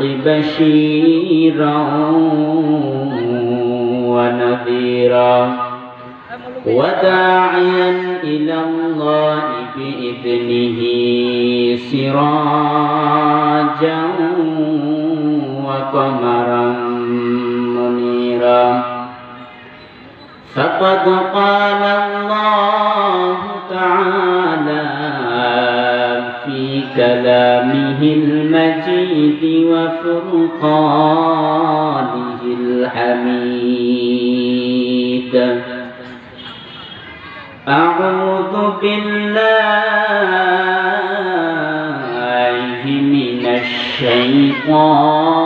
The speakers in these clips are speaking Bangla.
بشيرا ونذيرا وداعيا إلى الله بإذنه سراجا وقمرا منيرا. فقد قال الله تعالى في كلامه المجيد وفرقانه الحميد. أعوذ بالله من الشيطان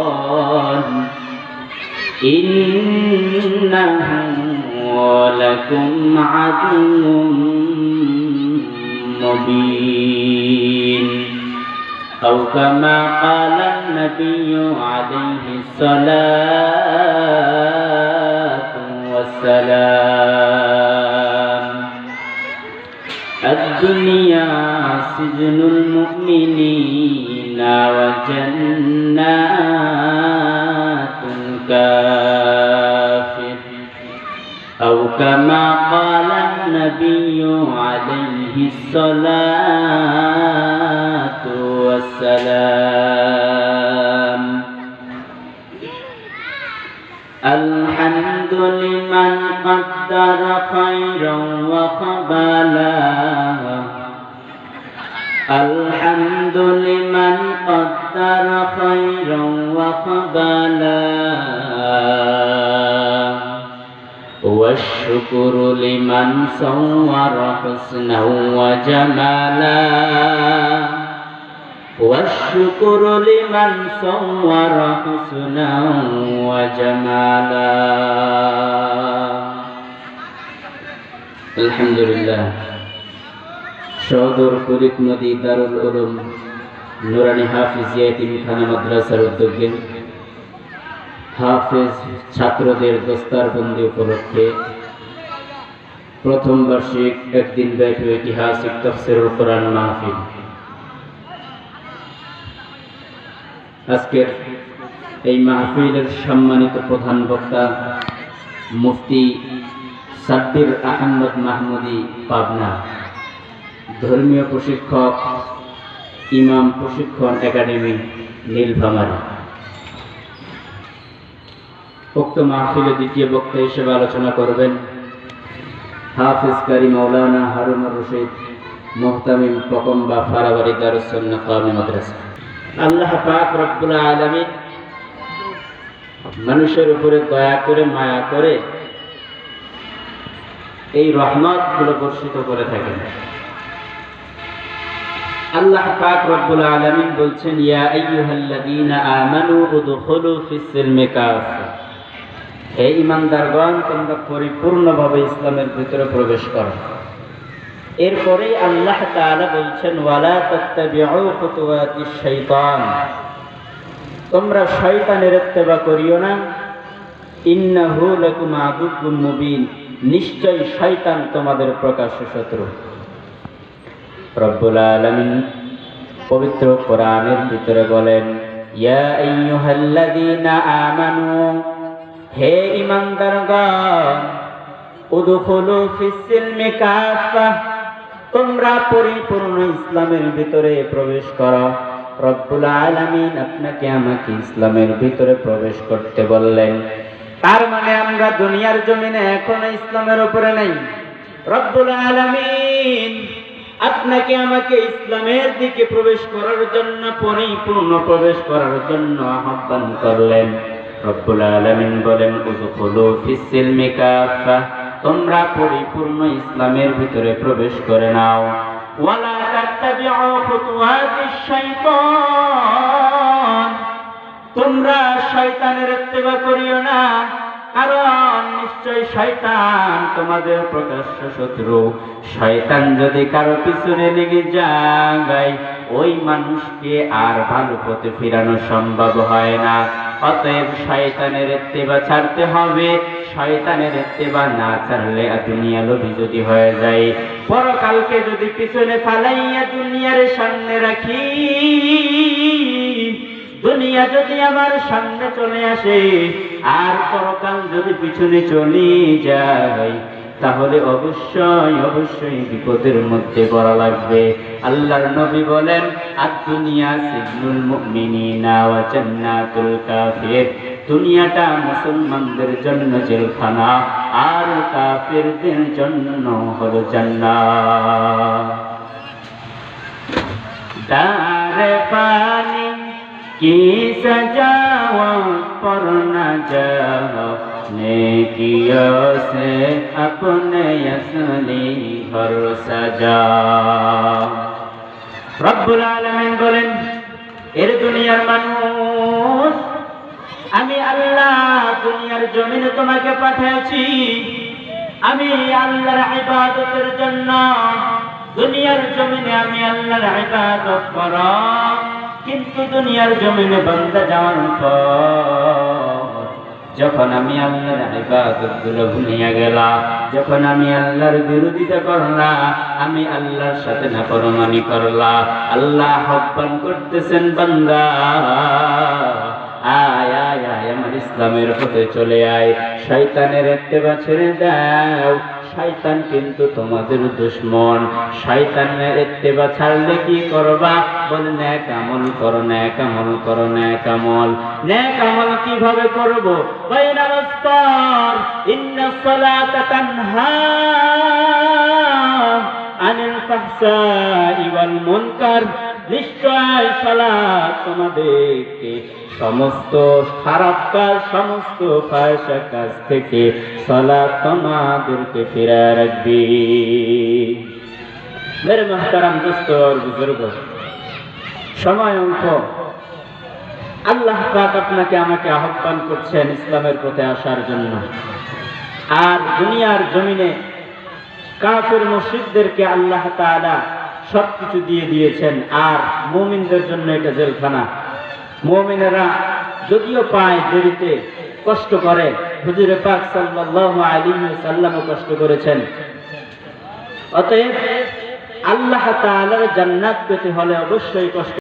إنه لكم عدو مبين أو كما قال النبي عليه الصلاة والسلام الدنيا سجن المؤمنين وجنات الكافر أو كما قال النبي عليه الصلاة والسلام. الحمد لمن قدر خيرا وقبلا. الحمد لمن قدر خيرا وقبلا والشكر لمن صور حسنا وجمالا والشكر لمن صور حسنا وجمالا الحمد لله সদর ফরিদ নদী দারুল উলুম নুরানি হাফিজিয়া তিনখানা মাদ্রাসার উদ্যোগে হাফেজ ছাত্রদের দস্তারবন্দি উপলক্ষে প্রথম বার্ষিক একদিন ব্যাপী ঐতিহাসিক তফসিরুল কোরআন মাহফিল। আজকের এই মাহফিলের সম্মানিত প্রধান বক্তা মুফতি সাব্বির আহমদ মাহমুদি পাবনা। ধর্মীয় প্রশিক্ষক ইমাম প্রশিক্ষণ একাডেমি, নীলফামারী। উক্ত মাহফিলে দ্বিতীয় বক্তা হিসেবে আলোচনা করবেন হাফিজ কারি মাওলানা হারুনুর রশিদ, মোহতামিম পকম্বা ফারাবাড়ি দারুসন্না কামি মাদ্রাসা। আল্লাহ পাক রব্বুল আলামিন মানুষের উপরে দয়া করে, মায়া করে এই রহমতগুলো বর্ষিত করে থাকেন। আল্লাহ পাক রব্বুল আলামিন বলছেন, ইয়া আইয়ুহাল্লাযীনা আমানু উদখুলু ফিস সিলমি কাফা হে ইমানদারগণ তোমরা পরিপূর্ণভাবে ইসলামের ভিতরে প্রবেশ করো। এরপরে আল্লাহ তাআলা বলছেন, ওয়ালা তাত্তাবিউ খুতুওয়াতিশ শাইতান। তোমরা শয়তানের ইত্তেবা করিও না। ইন্নাহু লাকুম আদুব্বুম মুবিন। নিশ্চয় শয়তান তোমাদের প্রকাশ্য শত্রু। রব্বুল আলামিন পবিত্র কোরআনের ভিতরে বলেন আমানু, হে তোমরা পরিপূর্ণ ইসলামের ভিতরে প্রবেশ করো। রব্বুল আলামিন আপনাকে আমাকে ইসলামের ভিতরে প্রবেশ করতে বললেন। তার মানে আমরা দুনিয়ার জমিনে এখনও ইসলামের উপরে নেই। রব্বুল আলামিন আপনাকে আমাকে ইসলামের দিকে প্রবেশ করার জন্য, পরিপূর্ণ প্রবেশ করার জন্য আহ্বান করলেন। রব্বুল আলামিন বলেন তোমরা পরিপূর্ণ ইসলামের ভিতরে প্রবেশ করে নাও। তোমরা শয়তানের করিও না। কারণ নিশ্চয় শয়তান তোমাদের প্রকাশ্য শত্রু। শয়তান যদি কারও পিছনে লেগে যায় ওই মানুষকে আর ভালো পথে ফিরানো সম্ভব হয় না। অতএব শয়তানের ইত্তেবা ছাড়তে হবে। শয়তানের ইত্তেবা না ছাড়লে দুনিয়া লোভী যদি হয়ে যায়। পরকালকে যদি পিছনে ফালাইয়া দুনিয়ার সামনে রাখি দুনিয়া যদি আমার সামনে চলে আসে, আর পরকাল যদি পিছনে চলে যায়, তাহলে অবশ্যই অবশ্যই বিপদের মধ্যে পড়া লাগবে। আল্লাহর নবী বলেন আর দুনিয়া সিজনুল মুমিনিনা ওয়া জান্নাতুল কাফির। দুনিয়াটা মুসলমানদের জন্য জেলখানা, আর কাফিরদের জন্য হলো জান্নাত। পানি কি سجاوا پر نہ جاؤ نیکیوں سے اپنے اصلی ہر سجا رب বলেন এর দুনিয়ার মানুষ আমি আল্লাহ দুনিয়ার জমিনে তোমাকে পাঠিয়েছি। আমি আল্লাহর ইবাদতের জন্য দুনিয়ার জমিনে আমি আল্লাহর ইবাদত করো কিন্তু দুনিয়ার জমিনে বান্দা যাওয়ার যখন আমি আল্লাহর ইবাদতগুলো ভুলিয়া গেলাম, যখন আমি আল্লাহর বিরোধিতা করলাম, আমি আল্লাহর সাথে না পরমানি করলাম। আল্লাহ আহ্বান করতেছেন, বান্দা, আয় আয় আয়, আমার ইসলামের পথে চলে আয়। শয়তানের এত্তেবা ছেড়ে দাও। শয়তান কিন্তু তোমাদের দুশ্মন। শয়তানের এত্তেবা ছাড়লে কি করবা? বলে, ন্যাক আমল করো, ন্যাক আমল করো, ন্যাক আমল। ন্যাক আমল কীভাবে করব? বাইনা রাস্তার। ইন্না সালাতা তানহা আনিল ফাহশাই ওয়াল মুনকার। নিশ্চয় সালাত তোমাদেরকে সমস্ত খারাপ কাজ, সমস্ত ফায়সা কাজ থেকে সলা তোমাদেরকে ফিরে রাখবে। মেরে মহতারাম দোস্ত বুজুর্গ, সময় অঙ্ক আল্লাহ পাক আপনাকে আমাকে আহ্বান করছেন ইসলামের পথে আসার জন্য। আর দুনিয়ার জমিনে কাফের মসজিদদেরকে আল্লাহ তাআলা সবকিছু দিয়ে দিয়েছেন। আর মুমিনদের জন্য এটা জেলখানা। মুমিনেরা যদিও পায় দেরিতে, কষ্ট করে। হুজুরে পাক সাল্লাল্লাহু আলাইহি সাল্লামও কষ্ট করেছেন। অতএব আল্লাহ তাআলার জান্নাত পেতে হলে অবশ্যই কষ্ট